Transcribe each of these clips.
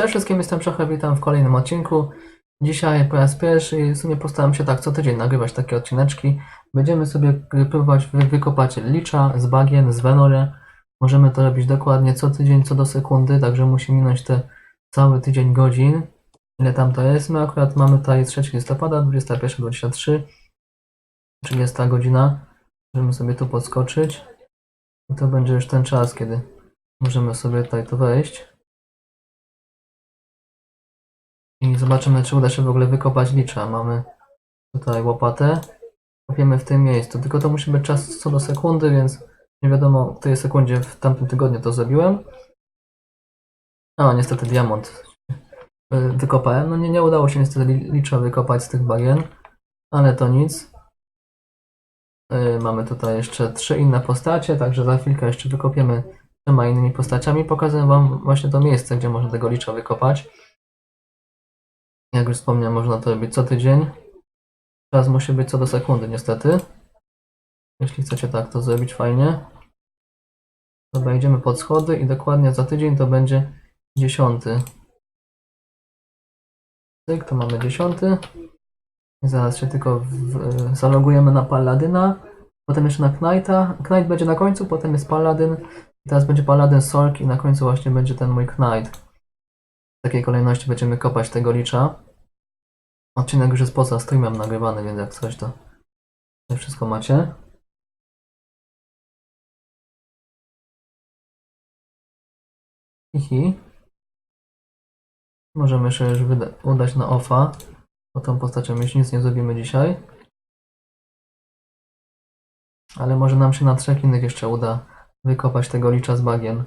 Cześć wszystkim, jestem Czocha, witam w kolejnym odcinku. Dzisiaj po raz pierwszy w sumie postaram się tak co tydzień nagrywać takie odcineczki. Będziemy sobie próbować wy- wykopać licza z bagien, z Venory. Możemy to robić dokładnie co tydzień, co do sekundy, także musi minąć te cały tydzień godzin. Ile tam to jest? My akurat mamy tutaj 3 listopada, 21.23, 30 godzina. Możemy sobie tu podskoczyć. I to będzie już ten czas, kiedy możemy sobie tutaj to wejść. I zobaczymy, czy uda się w ogóle wykopać licza. Mamy tutaj łopatę. Kopiemy w tym miejscu. Tylko to musi być czas co do sekundy, więc nie wiadomo w której sekundzie w tamtym tygodniu to zrobiłem. O, niestety diamont y, wykopałem. No nie, nie udało się niestety li- licza wykopać z tych bagien, ale to nic. Y, Mamy tutaj jeszcze trzy inne postacie, także za chwilkę jeszcze wykopiemy trzema innymi postaciami. Pokażę Wam właśnie to miejsce, gdzie można tego licza wykopać. Jak już wspomniałem, można to robić co tydzień. Czas musi być co do sekundy, niestety. Jeśli chcecie tak to zrobić fajnie. Dobra, idziemy pod schody i dokładnie za tydzień to będzie dziesiąty. To mamy dziesiąty. I zaraz się tylko w, zalogujemy na Paladyna. Potem jeszcze na Knighta. Knight będzie na końcu, potem jest Paladyn. I teraz będzie Paladyn Sork i na końcu właśnie będzie ten mój Knight. Takiej kolejności będziemy kopać tego licza. Odcinek już jest poza streamem nagrywany, więc jak coś to wszystko macie. Hihi. Możemy jeszcze już udać na offa, bo tą postacią już nic nie zrobimy dzisiaj. Ale może nam się na trzech innych jeszcze uda wykopać tego licza z bagien.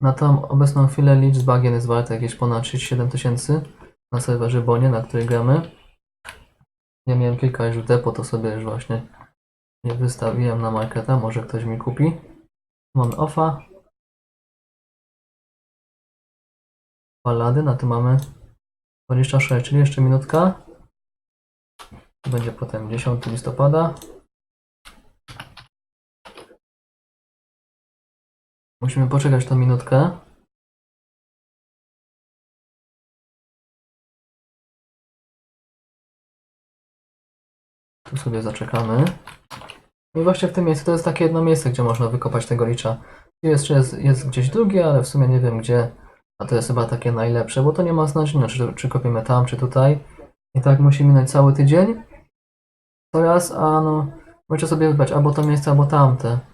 Na tą obecną chwilę licz z bagien jest warty jakieś ponad 37 tysięcy na serwerze Bonie, na której gramy. Ja miałem kilka już w depo, to sobie już właśnie je wystawiłem na marketa, może ktoś mi kupi. Mamy offa. Paladyn, a tu mamy 26, czyli jeszcze minutka. Będzie potem 10 listopada. Musimy poczekać tą minutkę. Tu sobie zaczekamy. I właśnie w tym miejscu to jest takie jedno miejsce, gdzie można wykopać tego licza. Tu Jeszcze jest, jest gdzieś drugie, ale w sumie nie wiem gdzie. A to jest chyba takie najlepsze, bo to nie ma znaczenia, czy, czy kopiemy tam, czy tutaj. I tak musi minąć cały tydzień. To raz, a no, możecie sobie wybrać albo to miejsce, albo tamte.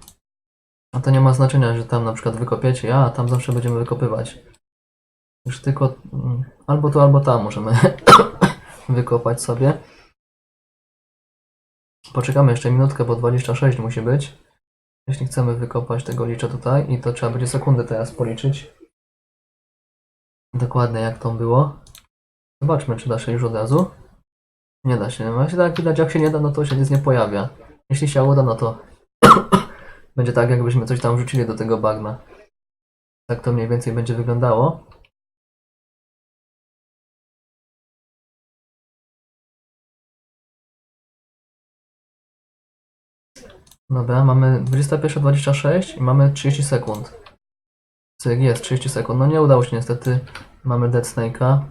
A to nie ma znaczenia, że tam na przykład wykopiecie, a tam zawsze będziemy wykopywać. Już tylko mm, albo tu, albo tam możemy wykopać sobie. Poczekamy jeszcze minutkę, bo 26 musi być. Jeśli chcemy wykopać tego licza tutaj i to trzeba będzie sekundy teraz policzyć. Dokładnie jak to było. Zobaczmy, czy da się już od razu. Nie da się. Właśnie tak widać, jak się nie da, no to się nic nie pojawia. Jeśli się uda, no to będzie tak, jakbyśmy coś tam wrzucili do tego bagna. Tak to mniej więcej będzie wyglądało. Dobra, mamy 21.26 i mamy 30 sekund. Cyk, jest 30 sekund. No nie udało się niestety. Mamy Dead Snake'a.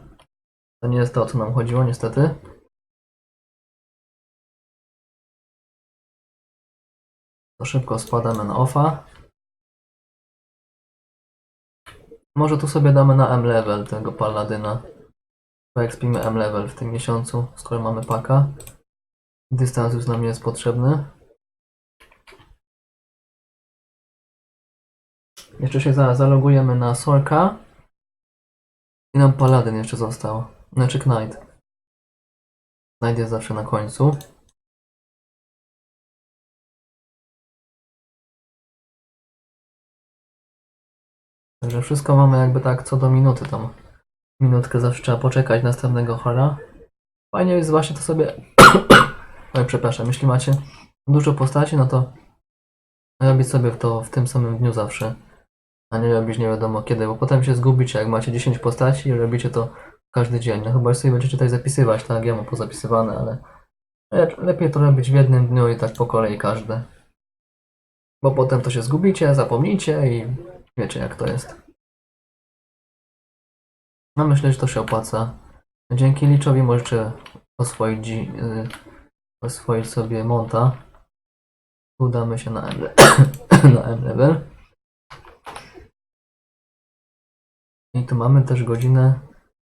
To nie jest to, o co nam chodziło, niestety. To szybko spadamy na offa. Może tu sobie damy na M-level tego paladyna. Wyekspimy M-level w tym miesiącu, skoro mamy paka. Dystans już nam nie jest potrzebny. Jeszcze się zalogujemy na Sorka. I nam Paladyn jeszcze został. Znaczy Knight. Knight jest zawsze na końcu. Także wszystko mamy jakby tak co do minuty tam. Minutkę zawsze trzeba poczekać następnego chora. Fajnie jest właśnie to sobie... Oj, przepraszam, jeśli macie dużo postaci, no to robić sobie to w tym samym dniu zawsze a nie robić nie wiadomo kiedy, bo potem się zgubicie, jak macie 10 postaci i robicie to każdy dzień. No chyba sobie będziecie tutaj zapisywać, tak? Ja mam pozapisywane, ale le- lepiej to robić w jednym dniu i tak po kolei każde. Bo potem to się zgubicie, zapomnicie i wiecie jak to jest. No myślę, że to się opłaca. Dzięki liczowi możecie oswoić, dzi- y, oswoić sobie monta. Udamy się na M, na M level. I tu mamy też godzinę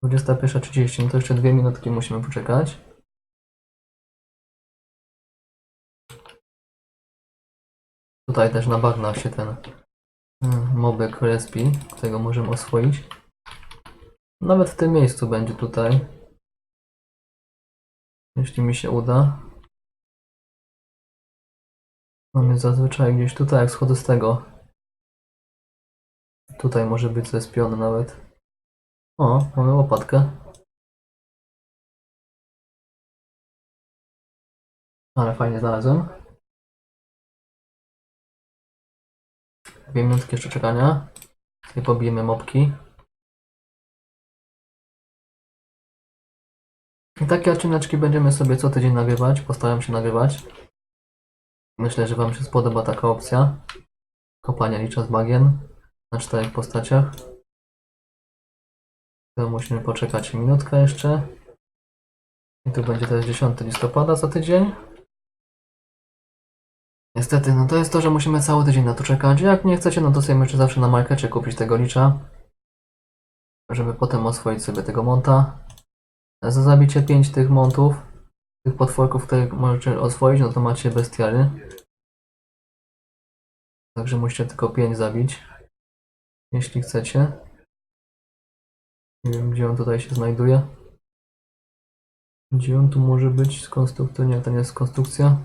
21.30, no to jeszcze dwie minutki musimy poczekać. Tutaj też na bagnach się ten mobek respi, którego możemy oswoić. Nawet w tym miejscu będzie tutaj. Jeśli mi się uda. On jest zazwyczaj gdzieś tutaj, jak schodzę z tego. Tutaj może być zespiony nawet. O, mamy łopatkę. Ale fajnie znalazłem. Dwie minutki jeszcze czekania. I pobijemy mopki. I takie odcineczki będziemy sobie co tydzień nagrywać. Postaram się nagrywać. Myślę, że Wam się spodoba taka opcja. Kopania licza z bagien na czterech postaciach. To musimy poczekać minutkę jeszcze. I tu będzie teraz 10 listopada za tydzień. Niestety, no to jest to, że musimy cały tydzień na to czekać. Jak nie chcecie, no to sobie możecie zawsze na markecie kupić tego licza. Żeby potem oswoić sobie tego monta. Za zabicie 5 tych montów, tych potworków, które możecie oswoić, no to macie bestiary. Także musicie tylko 5 zabić. Jeśli chcecie. Nie wiem, gdzie on tutaj się znajduje. Gdzie on tu może być z konstrukcji? Nie, to nie jest konstrukcja.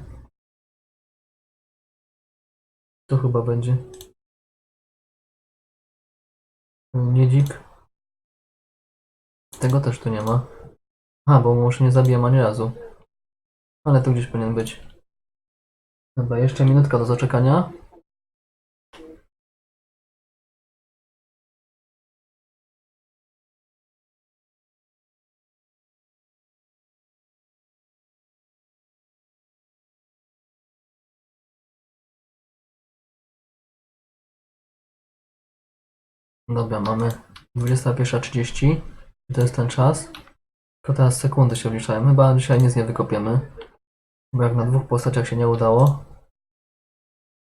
To chyba będzie. Niedzik. Tego też tu nie ma. A, bo może nie zabijam ani razu. Ale tu gdzieś powinien być. Dobra, jeszcze minutka do zaczekania. Dobra, mamy 21.30. To jest ten czas. To teraz sekundy się wliczają. Chyba dzisiaj nic nie wykopiemy. Bo jak na dwóch postaciach się nie udało.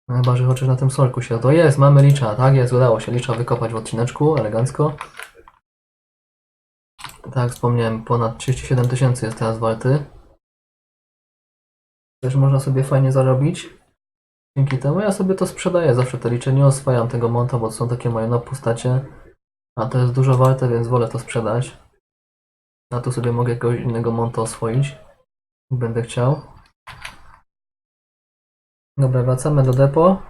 No chyba, że chociaż na tym solku się... To jest, mamy licza. Tak jest, udało się licza wykopać w odcineczku. Elegancko. Tak wspomniałem, ponad 37 tysięcy jest teraz warty. Też można sobie fajnie zarobić. Dzięki temu ja sobie to sprzedaję zawsze te licze. Nie oswajam tego monta, bo to są takie moje no postacie. A to jest dużo warte, więc wolę to sprzedać. A tu sobie mogę jakiegoś innego monta oswoić. Będę chciał. Dobra, wracamy do depo.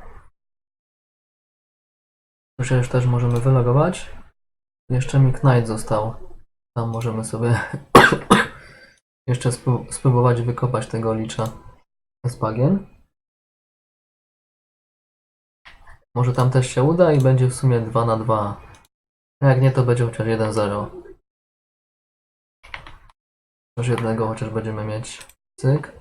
Przecież też możemy wylogować. Jeszcze mi Knight został. Tam możemy sobie jeszcze spró- spróbować wykopać tego licza z bagien. Może tam też się uda i będzie w sumie 2 na 2. Jak nie, to będzie chociaż 1-0. Chociaż jednego chociaż będziemy mieć. Cyk.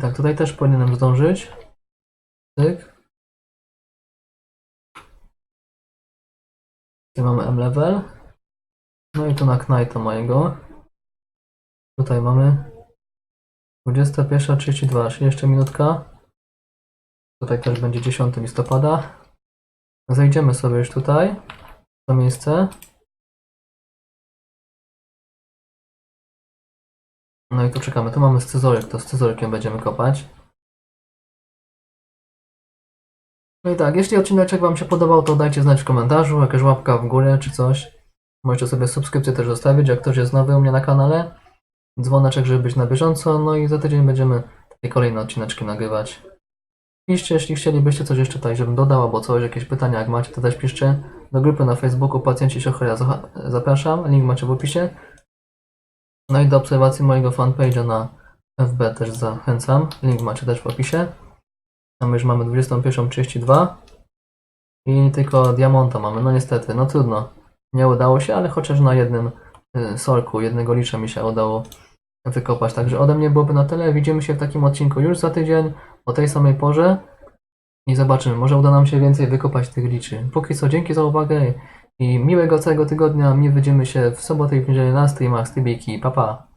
Tak, tutaj też powinienem zdążyć. Cyk. Tu mamy M-level. No i tu na Knighta mojego. Tutaj mamy 21.32, czyli jeszcze minutka. Tutaj też będzie 10 listopada. Zejdziemy sobie już tutaj, to miejsce. No i tu czekamy. Tu mamy scyzoryk, to scyzorykiem będziemy kopać. No i tak, jeśli odcinek Wam się podobał, to dajcie znać w komentarzu, jakaś łapka w górę czy coś. Możecie sobie subskrypcję też zostawić, jak ktoś jest nowy u mnie na kanale. Dzwoneczek, żeby być na bieżąco, no i za tydzień będziemy takie kolejne odcineczki nagrywać. Piszcie, jeśli chcielibyście coś jeszcze tutaj, żebym dodał, albo coś, jakieś pytania, jak macie, to też piszcie. Do grupy na Facebooku Pacjenci Siochoria zacha- zapraszam, link macie w opisie. No i do obserwacji mojego fanpage'a na FB też zachęcam, link macie też w opisie. A my już mamy 21.32 i tylko diamonta mamy, no niestety, no trudno. Nie udało się, ale chociaż na jednym y, solku, jednego licza mi się udało wykopać. Także ode mnie byłoby na tyle. Widzimy się w takim odcinku już za tydzień o tej samej porze i zobaczymy. Może uda nam się więcej wykopać tych liczy. Póki co, dzięki za uwagę i miłego całego tygodnia. My widzimy się w sobotę i w niedzielę na streamach z Tybiki. Pa, pa!